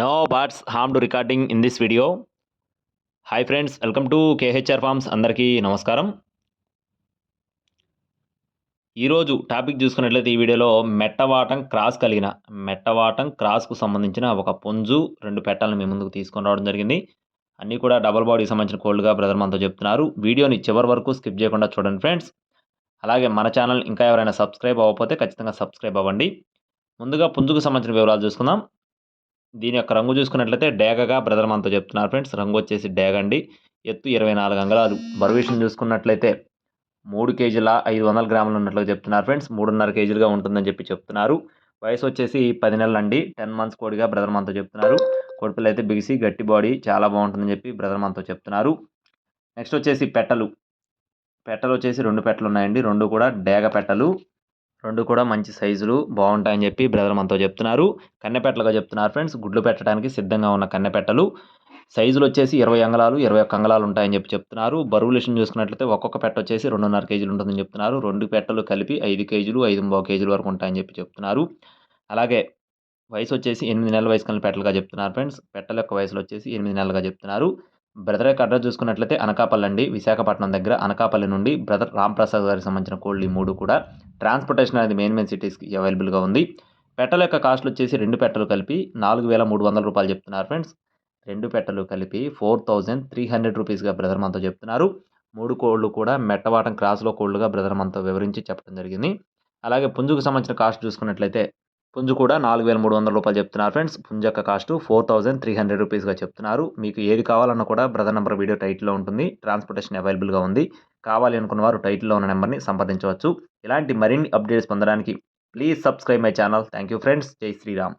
No No harm to recording in this video hi friends welcome to KHR farms అందరికీ నమస్కారం. ఈరోజు topic చూసుకున్నట్లయితే ఈ వీడియోలో మెట్టవాటం క్రాస్ కలిగిన మెట్టవాటం క్రాస్కు సంబంధించిన ఒక పుంజు రెండు పెట్టాలను మీ ముందుకు తీసుకొని రావడం జరిగింది. అన్నీ కూడా డబల్ బాడీకి సంబంధించిన కోల్డ్గా బ్రదర్ మనతో చెప్తున్నారు. వీడియోని చివరి వరకు స్కిప్ చేయకుండా చూడండి ఫ్రెండ్స్ అలాగే మన ఛానల్ ఇంకా ఎవరైనా సబ్స్క్రైబ్ అవ్వకపోతే ఖచ్చితంగా సబ్స్క్రైబ్ అవ్వండి. ముందుగా పుంజుకు సంబంధించిన వివరాలు చూసుకుందాం. దీని యొక్క రంగు చూసుకున్నట్లయితే డేగగా బ్రదర్ మనతో చెప్తున్నారు ఫ్రెండ్స్. రంగు వచ్చేసి డేగ అండి ఎత్తు ఇరవై నాలుగు అంగళాలు. బరువేషన్ చూసుకున్నట్లయితే మూడు కేజీల ఐదు వందల గ్రాములు ఉన్నట్లు చెప్తున్నారు ఫ్రెండ్స్. మూడున్నర కేజీలుగా ఉంటుందని చెప్పి చెప్తున్నారు. వయసు వచ్చేసి పది నెలలు అండి. టెన్ మంత్స్ కోడిగా బ్రదర్ మనతో చెప్తున్నారు. కోడిపిల్ల అయితే బిగిసి గట్టి బాడీ చాలా బాగుంటుందని చెప్పి బ్రదర్ మనతో చెప్తున్నారు. నెక్స్ట్ వచ్చేసి పెట్టలు. పెట్టలు వచ్చేసి రెండు పెట్టలు ఉన్నాయండి. రెండు కూడా డేగ పెట్టలు. రెండు కూడా మంచి సైజులు బాగుంటాయని చెప్పి బ్రదర్ మనతో చెప్తున్నారు. కన్నెపెట్టలుగా చెప్తున్నారు ఫ్రెండ్స్. గుడ్లు పెట్టడానికి సిద్ధంగా ఉన్న కన్నెపెట్టలు. సైజులు వచ్చేసి ఇరవై అంగళాలు ఇరవై ఒక్క అంగళాలు ఉంటాయని చెప్పి చెప్తున్నారు. బరువు విషయం చూసుకున్నట్లయితే ఒక్కొక్క పెట్ట వచ్చేసి రెండున్నర కేజీలు ఉంటుందని చెప్తున్నారు. రెండు పెట్టలు కలిపి ఐదు కేజీలు ఐదు బావు కేజీల వరకు ఉంటాయని చెప్పి చెప్తున్నారు. అలాగే వయసు వచ్చేసి ఎనిమిది నెలల వయసు కలిపి పెట్టలుగా చెప్తున్నారు ఫ్రెండ్స్. పెట్టల యొక్క వయసులో వచ్చేసి ఎనిమిది నెలలుగా చెప్తున్నారు. బ్రదర్ యొక్క అడ్రస్ చూసుకున్నట్లయితే అనకాపల్లి అండి విశాఖపట్నం దగ్గర అనకాపల్లి నుండి బ్రదర్ రాంప్రసాద్ గారికి సంబంధించిన కోళ్ళు ఈ మూడు కూడా. ట్రాన్స్పోర్టేషన్ అనేది మెయిన్ మెయిన్ సిటీస్కి అవైలబుల్గా ఉంది. పెట్టల యొక్క కాస్ట్లు వచ్చేసి రెండు పెట్టలు కలిపి నాలుగు వేల మూడు వందల రూపాయలు చెప్తున్నారు ఫ్రెండ్స్ రెండు పెట్టలు కలిపి ఫోర్ థౌజండ్ త్రీ హండ్రెడ్ రూపీస్గా బ్రదర్ మనతో చెప్తున్నారు. మూడు కోళ్ళు కూడా మెట్టవాటం క్రాస్లో కోళ్ళుగా బ్రదర్ మనతో వివరించి చెప్పడం జరిగింది. అలాగే పుంజుకు సంబంధించిన కాస్ట్ చూసుకున్నట్లయితే పుంజు కూడా నాలుగు వేల మూడు వందల రూపాయలు చెప్తున్నారు ఫ్రెండ్స్. పుంజు యొక్క cost four thousand three hundred రూపీస్గా చెప్తున్నారు. మీకు ఏది కావాలన్నా కూడా బ్రదర్ నెంబర్ వీడియో టైటిల్లో ఉంటుంది. ట్రాన్స్పోర్టేషన్ అవైలబుల్గా ఉంది. కావాలి అనుకున్న వారు టైటిల్లో ఉన్న నెంబర్ని సంప్రదించవచ్చు. ఇలాంటి మరిన్ని అప్డేట్స్ పొందడానికి please subscribe my channel. Thank you friends. జై శ్రీరామ్.